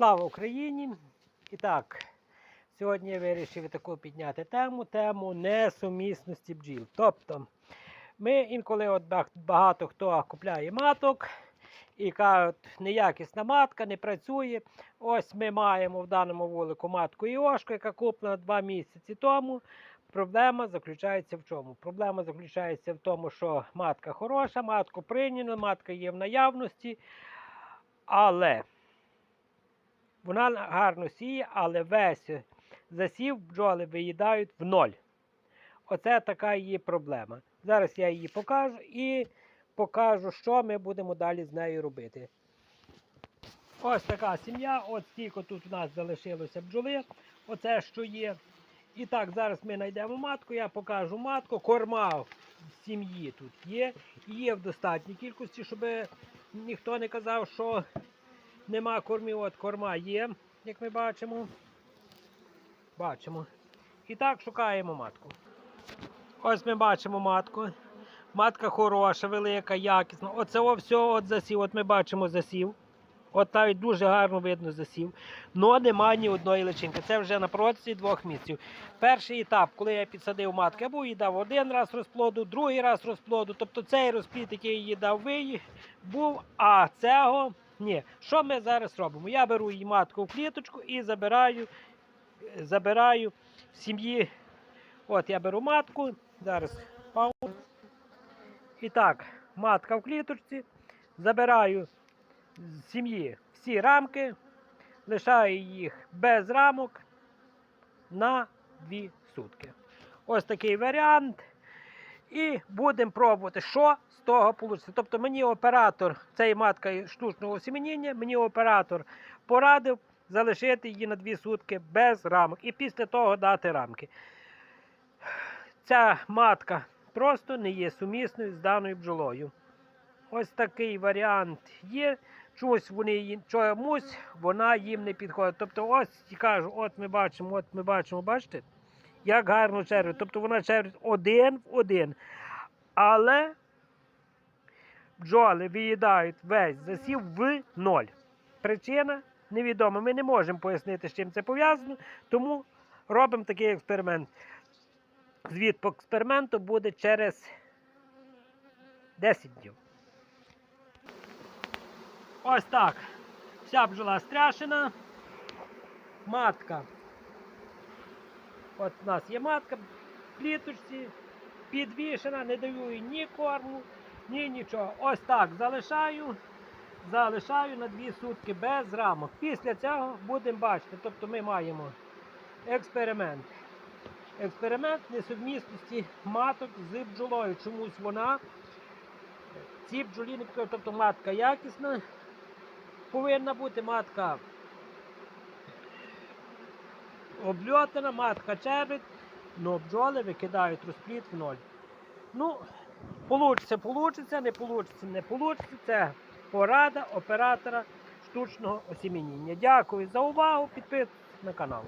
Слава Україні! І так, сьогодні я вирішив таку підняти тему, тему несумісності бджіл. Тобто, ми інколи от багато хто купляє маток і кажуть, неякісна матка, не працює. Ось ми маємо в даному вулику матку Іошку, яка куплена два місяці тому. Проблема заключається в чому? Проблема заключається в тому, що матка хороша, матку прийняли, матка є в наявності, але вона гарно сіє, але весь засів бджоли виїдають в ноль. Оце така її проблема. Зараз я її покажу і покажу, що ми будемо далі з нею робити. Ось така сім'я, от стільки тут у нас залишилося бджоли. Оце що є. І так, зараз ми знайдемо матку, я покажу матку. Корма в сім'ї тут є. Є в достатній кількості, щоб ніхто не казав, що нема кормів. От корма є, як ми бачимо. Бачимо. І так шукаємо матку. Ось ми бачимо матку. Матка хороша, велика, якісна. Оце все от засів. От ми бачимо засів. От навіть дуже гарно видно засів. Но немає ні одної личинки. Це вже на протязі двох місяців. Перший етап, коли я підсадив матку, я був їй дав один раз розплоду, другий раз розплоду. Тобто цей розплід, який їй дав виї, був, а цього ні. Що ми зараз робимо? Я беру її матку в кліточку і забираю, забираю в сім'ї. От я беру матку. Зараз паузу. І так, матка в кліточці. Забираю з сім'ї всі рамки, лишаю їх без рамок на 2 сутки. Ось такий варіант. І будемо пробувати, що того вийде. Тобто мені оператор, цей матка штучного осіменіння, мені оператор порадив залишити її на 2 сутки без рамок. І після того дати рамки. Ця матка просто не є сумісною з даною бджолою. Ось такий варіант є. Чомусь вони чомусь вона їм не підходить. Тобто, ось кажу, от ми бачимо, от ми бачимо, бачите, як гарно червить. Тобто вона червить один в один. Але бджоли виїдають весь засів в ноль. Причина невідома. Ми не можемо пояснити, з чим це пов'язано, тому робимо такий експеримент. Звіт по експерименту буде через 10 днів. Ось так. Вся бджола стряшена. Матка. От у нас є матка в кліточці, підвішена, не даю їй ні корму, ні нічого. Ось так залишаю. Залишаю на 2 сутки без рамок. Після цього будемо бачити. Тобто ми маємо експеримент. Експеримент несумісності маток з бджолою. Чомусь вона ці бджолі. Тобто матка якісна, повинна бути матка обльотана, матка червить, але бджоли викидають розплід в ноль. Ну, получиться, получиться, не получиться, не получиться. Це порада оператора штучного осіміння. Дякую за увагу. Підписуйтесь на канал.